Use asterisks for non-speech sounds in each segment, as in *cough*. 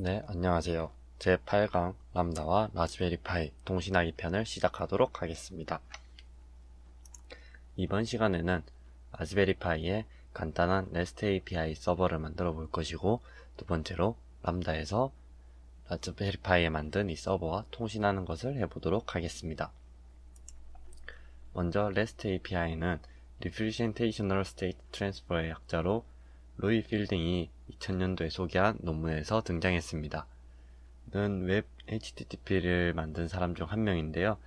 네, 안녕하세요. 제8강 람다와 라즈베리 파이 동신하기 편을 시작하도록 하겠습니다. 이번 시간에는 라즈베리 파이의 간단한 REST API 서버를 만들어 볼 것이고 두 번째로 람다에서 라즈베리 파이에 만든 이 서버와 통신하는 것을 해보도록 하겠습니다. 먼저 REST API는 Representational State Transfer의 약자로 로이 필딩이 2000년도에 소개한 논문에서 등장했습니다. 는 웹 HTTP를 만든 사람 중 한 명인데요.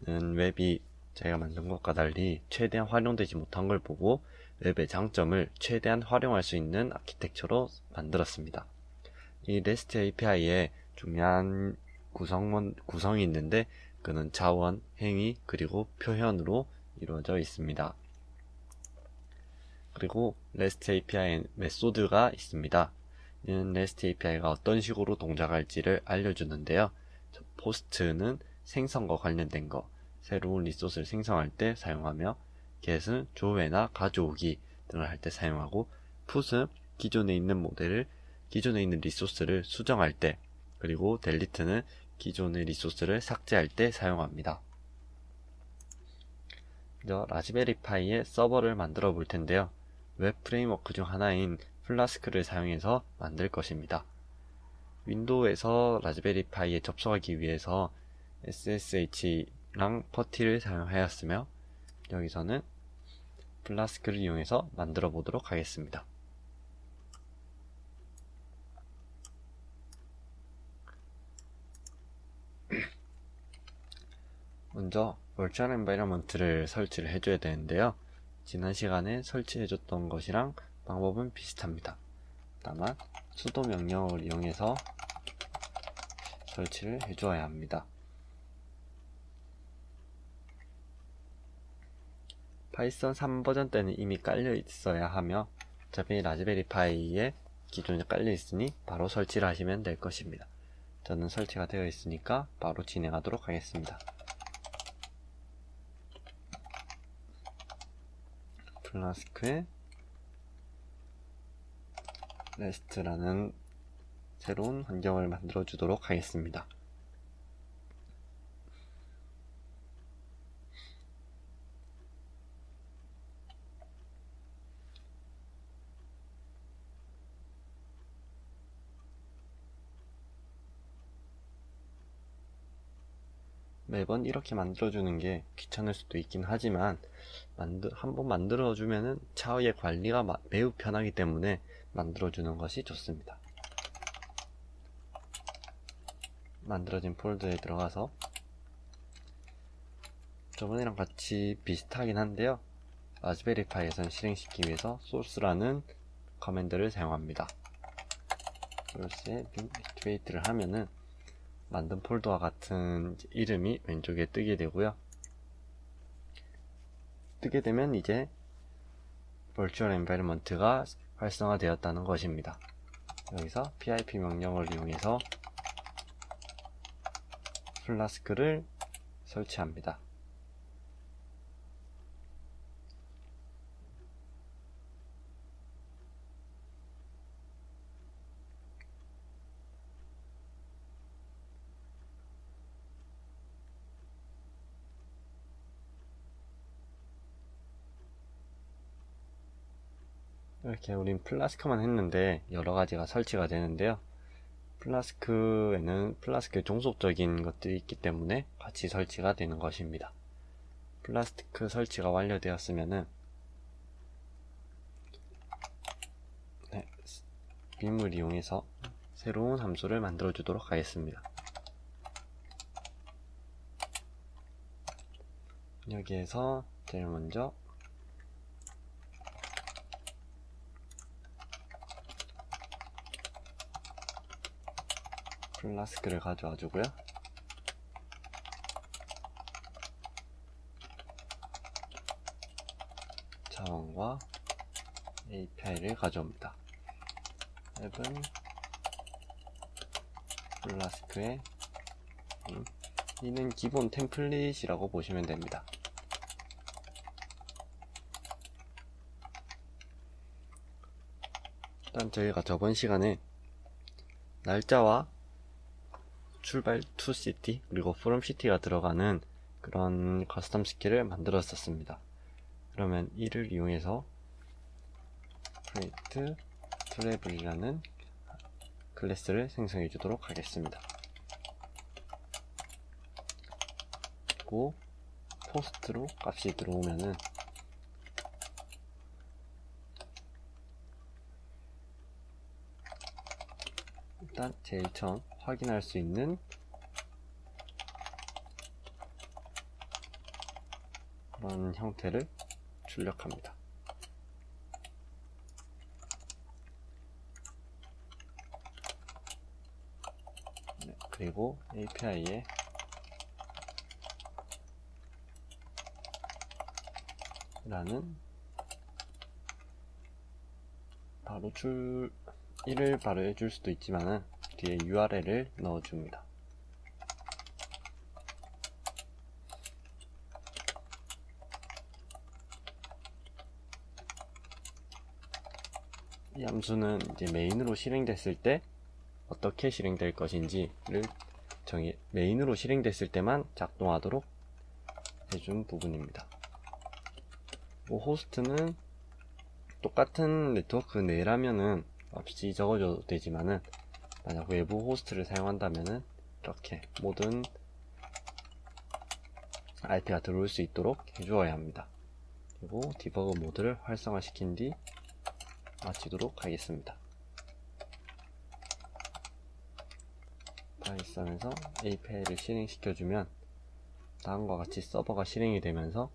는 웹이 제가 만든 것과 달리 최대한 활용되지 못한 걸 보고 웹의 장점을 최대한 활용할 수 있는 아키텍처로 만들었습니다. 이 REST API에 중요한 구성원, 구성이 있는데 그는 자원, 행위, 그리고 표현으로 이루어져 있습니다. 그리고 REST API 메소드가 있습니다. 이는 REST API가 어떤 식으로 동작할지를 알려주는데요. 포스트는 생성과 관련된 거, 새로운 리소스를 생성할 때 사용하며 get은 조회나 가져오기 등을 할 때 사용하고 put은 기존에 있는 모델을 기존에 있는 리소스를 수정할 때 그리고 delete는 기존의 리소스를 삭제할 때 사용합니다. 먼저 라즈베리 파이의 서버를 만들어 볼 텐데요. 웹 프레임워크 중 하나인 플라스크를 사용해서 만들 것입니다. 윈도우에서 라즈베리 파이에 접속하기 위해서 SSH랑 퍼티를 사용하였으며 여기서는 플라스크를 이용해서 만들어 보도록 하겠습니다. *clears throat* 먼저 virtual environment를 설치를 해줘야 되는데요. 지난 시간에 설치해줬던 것이랑 방법은 비슷합니다. 다만 수도 명령을 이용해서 설치를 해주어야 합니다. 파이썬 3 버전 때는 이미 깔려 있어야 하며 어차피 라즈베리 파이에 기존에 깔려 있으니 바로 설치를 하시면 될 것입니다. 저는 설치가 되어 있으니까 바로 진행하도록 하겠습니다. 플라스크에 레스트라는 새로운 환경을 만들어 주도록 하겠습니다. 매번 이렇게 만들어주는 게 귀찮을 수도 있긴 하지만 만들, 한번 만들어주면은 차후의 관리가 마, 매우 편하기 때문에 만들어주는 것이 좋습니다. 만들어진 폴더에 들어가서 저번이랑 같이 비슷하긴 한데요. 라즈베리 파이에선 실행시키기 위해서 소스라는 커맨드를 사용합니다. 소스에 액티베이트를 하면은 만든 폴더와 같은 이름이 왼쪽에 뜨게 되고요. 뜨게 되면 이제 virtual environment가 활성화되었다는 것입니다. 여기서 pip 명령을 이용해서 플라스크를 설치합니다. 이렇게 우린 플라스크만 했는데 여러 가지가 설치가 되는데요. 플라스크에는 플라스크의 종속적인 것들이 있기 때문에 같이 설치가 되는 것입니다. 플라스크 설치가 완료되었으면은 네, 빔을 이용해서 새로운 함수를 만들어 주도록 하겠습니다. 여기에서 제일 먼저 플라스크를 가져와 주고요. 자원과 API를 가져옵니다. 앱은 플라스크의 음, 이는 기본 템플릿이라고 보시면 됩니다. 일단 저희가 저번 시간에 날짜와 출발 to city 그리고 from city가 들어가는 그런 커스텀 스킬을 만들었었습니다. 그러면 이를 이용해서 create travel이라는 클래스를 생성해 주도록 하겠습니다. 그리고 포스트로 값이 들어오면은 일단 제일 처음 확인할 수 있는 그런 형태를 출력합니다. 네, 그리고 API에 라는 바로 출 이를 바로 해줄 수도 있지만은 뒤에 URL을 넣어줍니다. 이 함수는 이제 메인으로 실행됐을 때 어떻게 실행될 것인지를 정해 메인으로 실행됐을 때만 작동하도록 해준 부분입니다. 뭐 호스트는 똑같은 네트워크 내라면은 없이 적어줘도 되지만은 만약 외부 호스트를 사용한다면은 이렇게 모든 IP가 들어올 수 있도록 해주어야 합니다. 그리고 디버그 모드를 활성화시킨 뒤 마치도록 하겠습니다. 파이썬에서 API를 실행시켜주면 다음과 같이 서버가 실행이 되면서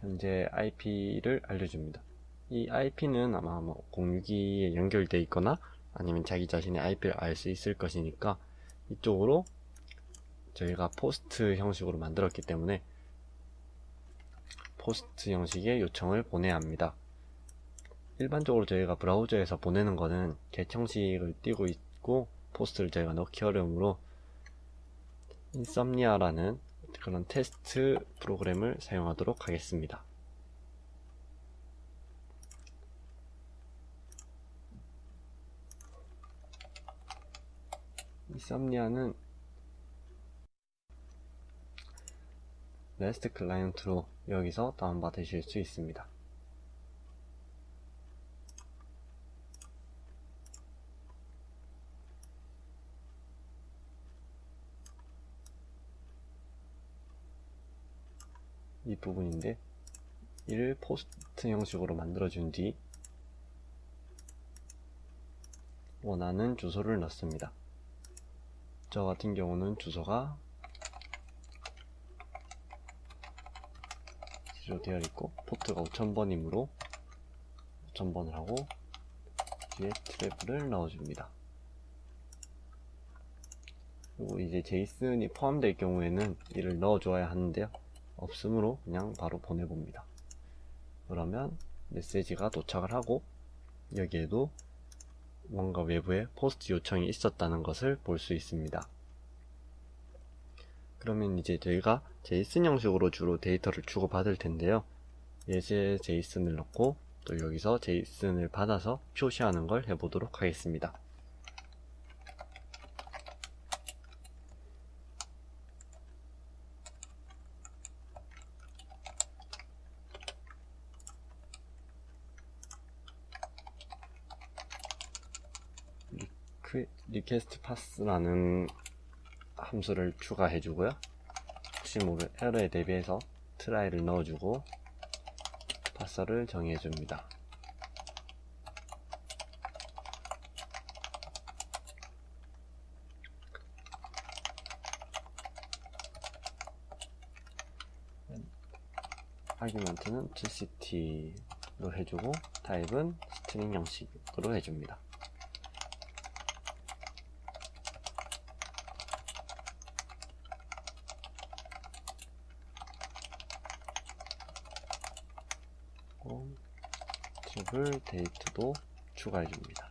현재 IP를 알려줍니다. 이 IP는 아마 뭐 062에 연결되어 있거나 아니면 자기 자신의 IP를 알 수 있을 것이니까 이쪽으로 저희가 포스트 형식으로 만들었기 때문에 포스트 형식의 요청을 보내야 합니다. 일반적으로 저희가 브라우저에서 보내는 거는 get 형식을 띄고 있고 포스트를 저희가 넣기 어려우므로 insomnia라는 그런 테스트 프로그램을 사용하도록 하겠습니다. Insomnia는 REST 클라이언트로 여기서 다운받으실 수 있습니다. 이 부분인데 이를 포스트 형식으로 만들어준 뒤 원하는 주소를 넣습니다. 저 같은 경우는 주소가 기록되어 있고 포트가 5000번이므로 5000번을 하고 뒤에 트래블을 넣어줍니다. 그리고 이제 제이슨이 포함될 경우에는 이를 넣어줘야 하는데요. 없으므로 그냥 바로 보내봅니다. 그러면 메시지가 도착을 하고 여기에도 뭔가 외부에 포스트 요청이 있었다는 것을 볼 수 있습니다. 그러면 이제 저희가 제이슨 형식으로 주로 데이터를 주고받을 텐데요. 예제 제이슨을 넣고 또 여기서 제이슨을 받아서 표시하는 걸 해보도록 하겠습니다. 파스라는 함수를 추가해 주고요. 혹시 모를 에러에 대비해서 트라이를 넣어주고 파서를 정해 줍니다. 아규먼트는 gct로 해주고 타입은 스트링 형식으로 해줍니다. 트립을 데이트도 추가해 줍니다.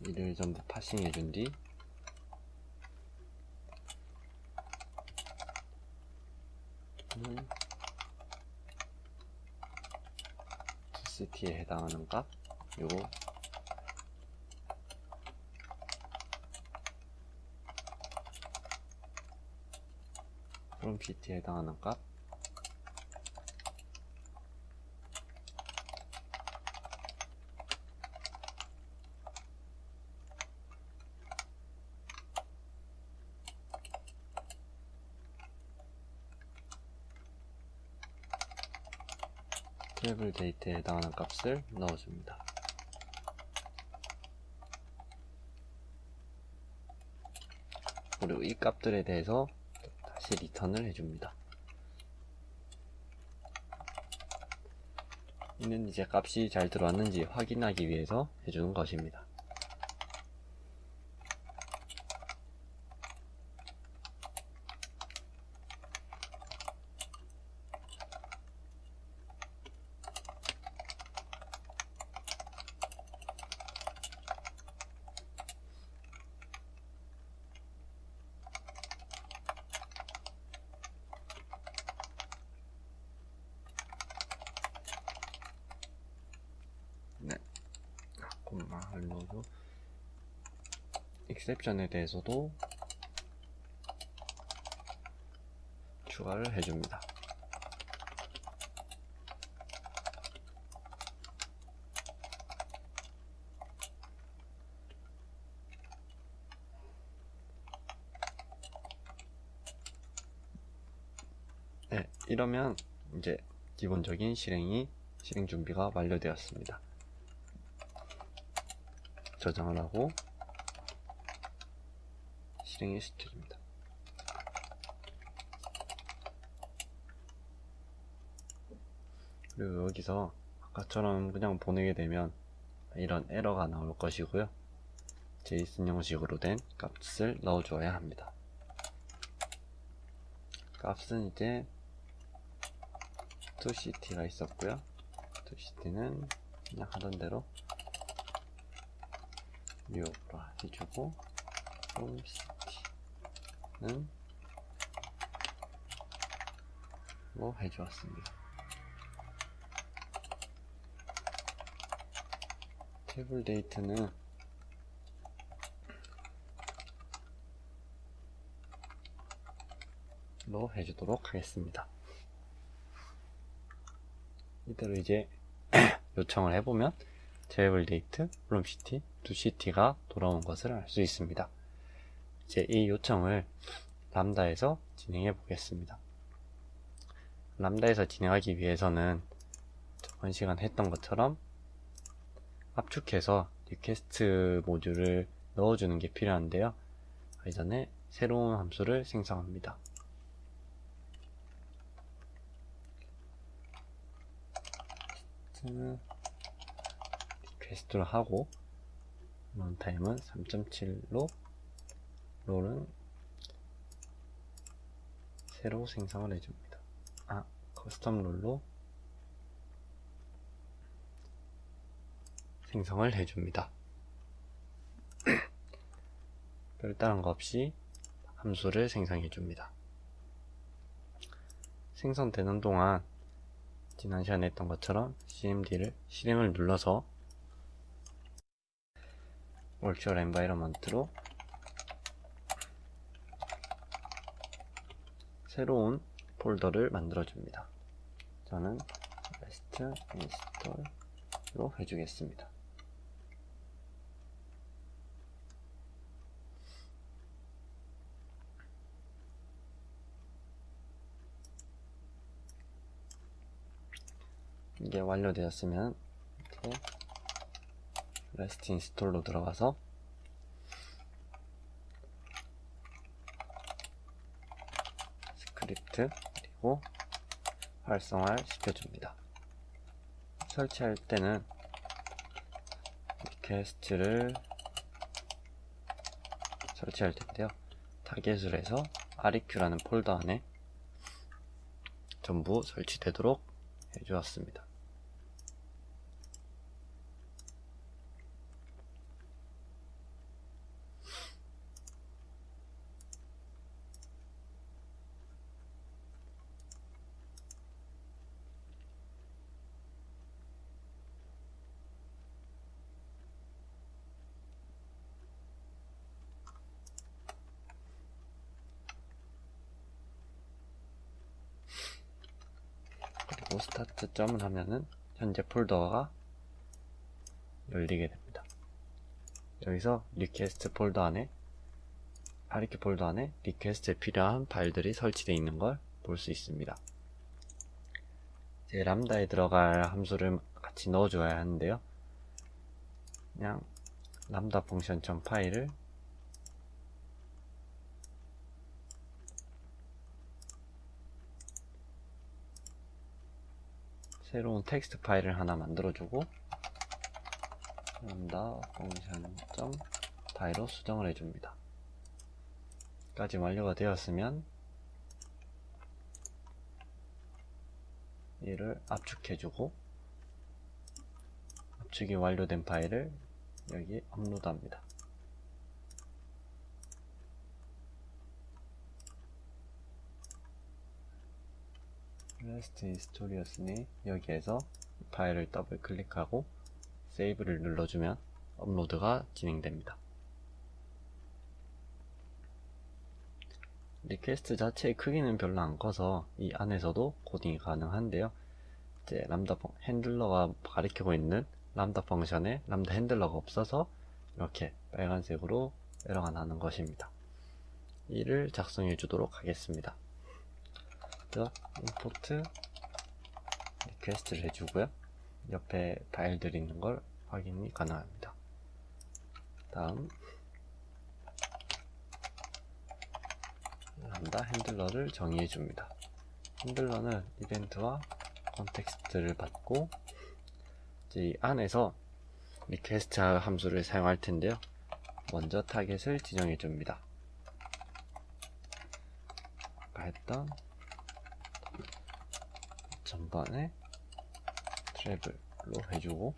이를 전부 파싱해 준뒤는 TCT에 해당하는 값 요거 CT에 해당하는 값 트래블 데이트에 해당하는 값을 넣어줍니다. 그리고 이 값들에 대해서 다시 리턴을 해줍니다. 이는 이제 값이 잘 들어왔는지 확인하기 위해서 해주는 것입니다. 네. 콤마 할로도 익셉션에 대해서도 추가를 해줍니다. 네, 이러면 이제 기본적인 실행이 실행 준비가 완료되었습니다. 저장을 하고 실행을 시켜줍니다. 그리고 여기서 아까처럼 그냥 보내게 되면 이런 에러가 나올 것이고요. 제이슨 형식으로 된 값을 넣어줘야 합니다. 값은 이제 2ct가 있었고요. 2ct는 그냥 하던 대로 뉴욕으로 해주고 홈시티 는 뭐 해주었습니다. 테이블 데이트는 로 해주도록 하겠습니다. 이대로 이제 *clears throat* 요청을 해보면 테이블 데이트, 룸시티, 두 시티가 돌아온 것을 알 수 있습니다. 이제 이 요청을 람다에서 진행해 보겠습니다. 람다에서 진행하기 위해서는 저번 시간 했던 것처럼 압축해서 리퀘스트 모듈을 넣어주는 게 필요한데요. 그 전에 새로운 함수를 생성합니다. 리퀘스트를 하고 런타임은 3.7로 롤은 새로 생성을 해줍니다. 아, 커스텀 롤로 생성을 해줍니다. *clears throat* 별다른 거 없이 함수를 생성해줍니다. 생성되는 동안 지난 시간에 했던 것처럼 cmd를 실행을 눌러서 virtual environment로 새로운 폴더를 만들어 줍니다. 저는 rest install로 해주겠습니다. 이게 완료되었으면 이제 REST 인스톨로 들어가서 스크립트 그리고 활성화를 시켜줍니다. 설치할 때는 리퀘스트를 설치할 텐데요. 타겟을 해서 REQ라는 폴더 안에 전부 설치되도록 해주었습니다. 그리고 스타트 점을 하면은 현재 폴더가 열리게 됩니다. 여기서 리퀘스트 폴더 안에 아리키 폴더 안에 리퀘스트에 필요한 파일들이 설치되어 있는 걸 볼 수 있습니다. 이제 람다에 들어갈 함수를 같이 넣어줘야 하는데요. 그냥 람다 펑션 점 파일을 새로운 텍스트 파일을 하나 만들어주고 람다 펑션 점 파일로 수정을 해줍니다. 까지 완료가 되었으면 얘를 압축해주고 압축이 완료된 파일을 여기 업로드합니다. REST historious니 여기에서 파일을 더블 클릭하고 세이브를 눌러주면 업로드가 진행됩니다. 리퀘스트 자체의 크기는 별로 안 커서 이 안에서도 코딩이 가능한데요. 이제 람다 펑, 핸들러가 가리키고 있는 람다 펑션에 람다 핸들러가 없어서 이렇게 빨간색으로 에러가 나는 것입니다. 이를 작성해 주도록 하겠습니다. 먼저 임포트 리퀘스트를 해주고요. 옆에 파일들이 있는 걸 확인이 가능합니다. 다음 람다 핸들러를 정의해 줍니다. 핸들러는 이벤트와 컨텍스트를 받고 이 안에서 리퀘스트 함수를 사용할 텐데요. 먼저 타겟을 지정해 줍니다. 아까 했던 전반에 트래블로 해주고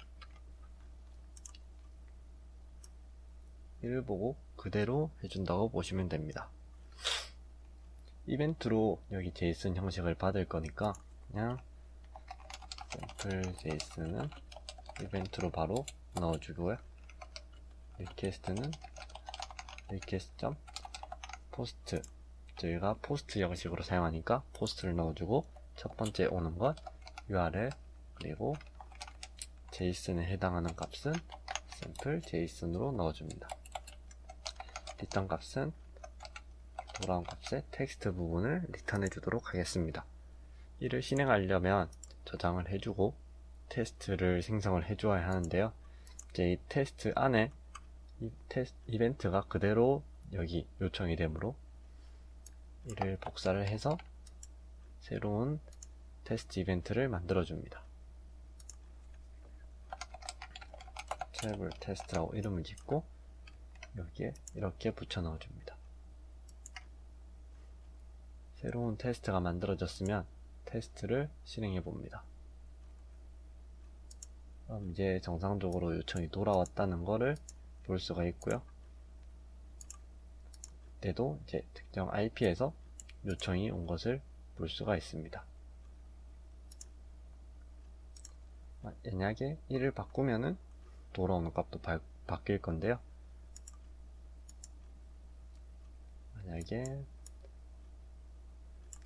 이를 보고 그대로 해준다고 보시면 됩니다. 이벤트로 여기 제이슨 형식을 받을 거니까 그냥 샘플 제이슨은 이벤트로 바로 넣어주고요. 리퀘스트는 리퀘스트 포스트 저희가 포스트 형식으로 사용하니까 포스트를 넣어주고 첫 번째 오는 것 URL 그리고 제이슨에 해당하는 값은 샘플 제이슨으로 넣어줍니다. 리턴 값은 돌아온 값의 텍스트 부분을 리턴해 주도록 하겠습니다. 이를 실행하려면 저장을 해주고 테스트를 생성을 해주어야 하는데요. 이제 이 테스트 안에 이 테스트 이벤트가 그대로 여기 요청이 되므로 이를 복사를 해서 새로운 테스트 이벤트를 만들어 줍니다. 트래블 테스트라고 이름을 짓고 여기에 이렇게 붙여 넣어 줍니다. 새로운 테스트가 만들어졌으면 테스트를 실행해 봅니다. 그럼 이제 정상적으로 요청이 돌아왔다는 것을 볼 수가 있고요. 때도 이제 특정 IP에서 요청이 온 것을 볼 수가 있습니다. 만약에 1을 바꾸면은 돌아오는 값도 바, 바뀔 건데요. 만약에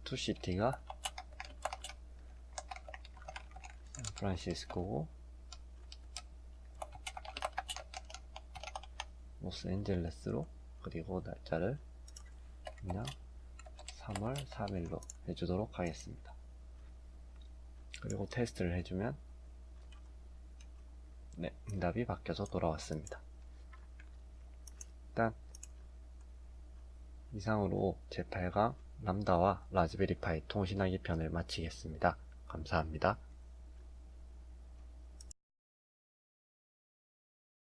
투시티가 샌프란시스코고 로스앤젤레스로 그리고 날짜를 그냥 3월 3일로 해주도록 하겠습니다. 그리고 테스트를 해주면 네, 응답이 바뀌어서 돌아왔습니다. 일단 이상으로 제8강 람다와 라즈베리 파이 통신하기 편을 마치겠습니다. 감사합니다.